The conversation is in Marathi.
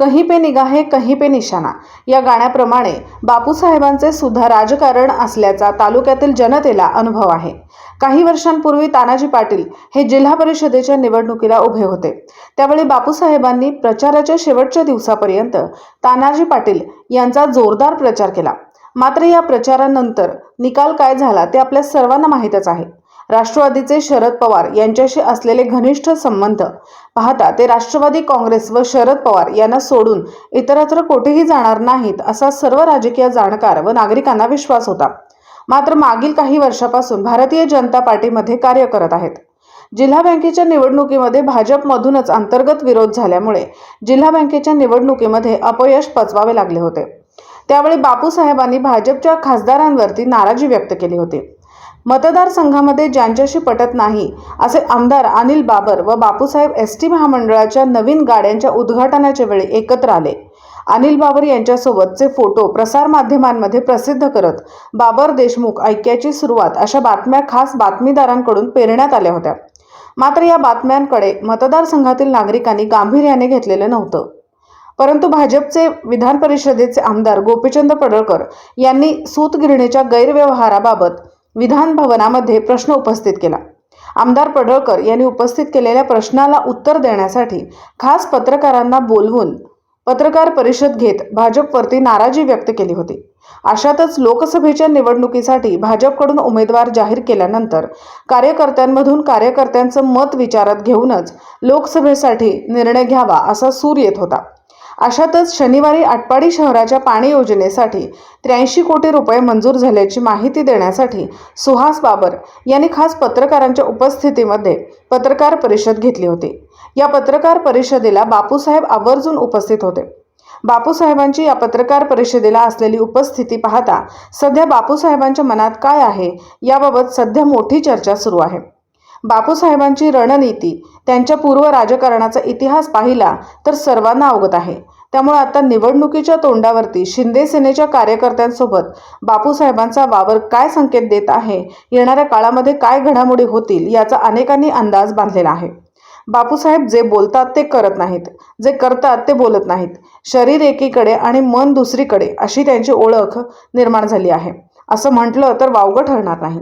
कहीं पे निगाहे कहीं पे निशाणा या गाण्याप्रमाणे बापूसाहेबांचे सुद्धा राजकारण असल्याचा तालुक्यातील जनतेला अनुभव आहे. काही वर्षांपूर्वी तानाजी पाटील हे जिल्हा परिषदेच्या निवडणुकीला उभे होते. त्यावेळी बापूसाहेबांनी प्रचाराच्या शेवटच्या दिवसापर्यंत तानाजी पाटील यांचा जोरदार प्रचार केला. मात्र या प्रचारानंतर निकाल काय झाला ते आपल्या सर्वांना माहीतच आहे. राष्ट्रवादीचे शरद पवार यांच्याशी असलेले घनिष्ठ संबंध. पाहता ते राष्ट्रवादी काँग्रेस व शरद पवार यांना सोडून इतरत्र कोठेही जाणार नाहीत असा सर्व राजकीय जाणकार व नागरिकांना विश्वास होता. मात्र मागील काही वर्षापासून भारतीय जनता पार्टीमध्ये कार्य करत आहेत. जिल्हा बँकेच्या निवडणुकीमध्ये भाजपमधूनच अंतर्गत विरोध झाल्यामुळे जिल्हा बँकेच्या निवडणुकीमध्ये अपयश पचवावे लागले होते. त्यावेळी बापूसाहेबांनी भाजपच्या खासदारांवरती नाराजी व्यक्त केली होती. मतदारसंघामध्ये ज्यांच्याशी पटत नाही असे आमदार अनिल बाबर व बापूसाहेब एस टी महामंडळाच्या नवीन गाड्यांच्या उद्घाटनाच्या वेळी एकत्र आले. अनिल बाबर यांच्यासोबतचे फोटो प्रसारमाध्यमांमध्ये प्रसिद्ध करत बाबर देशमुख ऐक्याची सुरुवात अशा बातम्या खास बातमीदारांकडून पेरण्यात आल्या होत्या. मात्र या बातम्यांकडे मतदारसंघातील नागरिकांनी गांभीर्याने घेतलेलं नव्हतं. परंतु भाजपचे विधान परिषदेचे आमदार गोपीचंद पडळकर यांनी सूतगिरणीच्या गैरव्यवहाराबाबत विधान भवनामध्ये प्रश्न उपस्थित केला. आमदार पडळकर यांनी उपस्थित केलेल्या प्रश्नाला उत्तर देण्यासाठी खास पत्रकारांना बोलवून पत्रकार परिषद घेत भाजपवरती नाराजी व्यक्त केली होती. अशातच लोकसभेच्या निवडणुकीसाठी भाजपकडून उमेदवार जाहीर केल्यानंतर कार्यकर्त्यांमधून कार्यकर्त्यांचं मत विचारात घेऊनच लोकसभेसाठी निर्णय घ्यावा असा सूर येत होता. अशातच शनिवारी आटपाडी शहराच्या पाणी योजनेसाठी त्र्याऐंशी कोटी रुपये मंजूर झाल्याची माहिती देण्यासाठी सुहास बाबर यांनी खास पत्रकारांच्या उपस्थितीमध्ये पत्रकार परिषद घेतली होती. या पत्रकार परिषदेला बापूसाहेब आवर्जून उपस्थित होते. बापूसाहेबांची या पत्रकार परिषदेला असलेली उपस्थिती पाहता सध्या बापूसाहेबांच्या मनात काय आहे याबाबत सध्या मोठी चर्चा सुरू आहे. बापूसाहेबांची रणनीती त्यांच्या पूर्व राजकारणाचा इतिहास पाहिला तर सर्वांना अवगत आहे. त्यामुळे आता निवडणुकीच्या तोंडावरती शिंदे सेनेच्या कार्यकर्त्यांसोबत बापूसाहेबांचा वावर काय संकेत देत आहे येणाऱ्या काळामध्ये काय घडामोडी होतील याचा अनेकांनी अंदाज बांधलेला आहे. बापूसाहेब जे बोलतात ते करत नाहीत जे करतात ते बोलत नाहीत. शरीर एकीकडे आणि मन दुसरीकडे अशी त्यांची ओळख निर्माण झाली आहे. असं म्हटलं तर वावगं ठरणार नाही.